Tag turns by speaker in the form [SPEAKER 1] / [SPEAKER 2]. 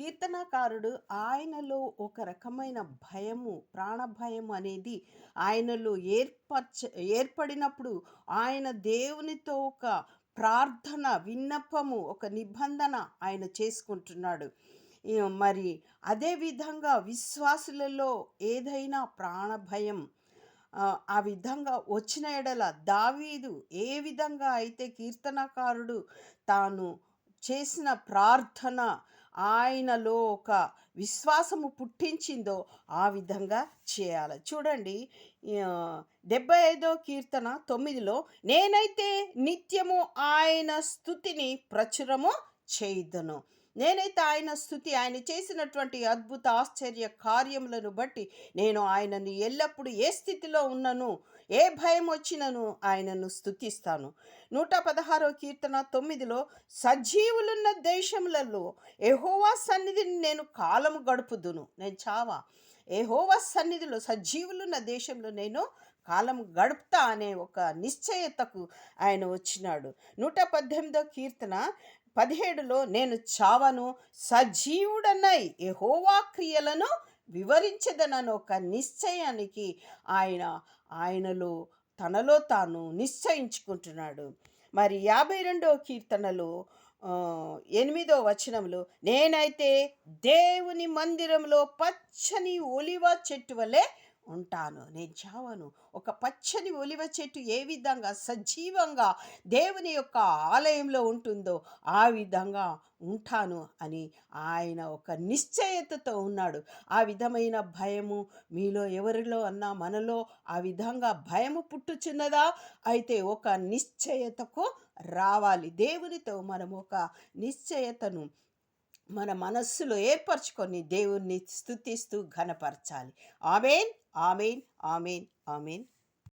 [SPEAKER 1] కీర్తనకారుడు ఆయనలో ఒక రకమైన భయము ప్రాణభయం అనేది ఆయనలో ఏర్పరచ ఏర్పడినప్పుడు ఆయన దేవునితో ఒక ప్రార్థన విన్నపము ఒక నిబంధన ఆయన చేసుకుంటున్నాడు. మరి అదే విధంగా విశ్వాసులలో ఏదైనా ప్రాణభయం ఆ విధంగా వచ్చిన ఎడల దావీదు ఏ విధంగా అయితే కీర్తనకారుడు తాను చేసిన ప్రార్థన ఆయనలో ఒక విశ్వాసము పుట్టించిందో ఆ విధంగా చేయాలి. చూడండి డెబ్బై ఐదో కీర్తన తొమ్మిదిలో నేనైతే నిత్యము ఆయన స్థుతిని ప్రచురము చేయుదును. నేనైతే ఆయన స్థుతి ఆయన చేసినటువంటి అద్భుత ఆశ్చర్య కార్యములను బట్టి నేను ఆయనను ఎల్లప్పుడూ ఏ స్థితిలో ఉన్నను ఏ భయం వచ్చినను ఆయనను స్థుతిస్తాను. నూట పదహారో కీర్తన తొమ్మిదిలో సజీవులున్న దేశములలో ఎహోవా సన్నిధిని నేను కాలము గడుపుదును. నేను చావా. ఎహోవా సన్నిధిలో సజీవులున్న దేశంలో నేను కాలం గడుపుతా అనే ఒక నిశ్చయతకు ఆయన వచ్చినాడు. నూట పద్దెనిమిదో కీర్తన పదిహేడులో నేను చావను సజీవుడనై ఎహోవా క్రియలను వివరించదనని ఒక నిశ్చయానికి ఆయన ఆయనలో తనలో తాను నిశ్చయించుకుంటున్నాడు. మరి యాభై రెండవ కీర్తనలో ఎనిమిదో వచనంలో నేనైతే దేవుని మందిరంలో పచ్చని ఒలివ చెట్టు వలె ఉంటాను నేను చావను. ఒక పచ్చని ఒలివ చెట్టు ఏ విధంగా సజీవంగా దేవుని యొక్క ఆలయంలో ఉంటుందో ఆ విధంగా ఉంటాను అని ఆయన ఒక నిశ్చయతతో ఉన్నాడు. ఆ విధమైన భయము మీలో ఎవరిలో అన్నా మనలో ఆ విధంగా భయము పుట్టుచున్నదా? అయితే ఒక నిశ్చయతకు రావాలి. దేవునితో మనం ఒక నిశ్చయతను మన మనస్సులో ఏర్పరచుకొని దేవుణ్ణి స్తుతిస్తూ ఘనపరచాలి. Amen amen amen amen.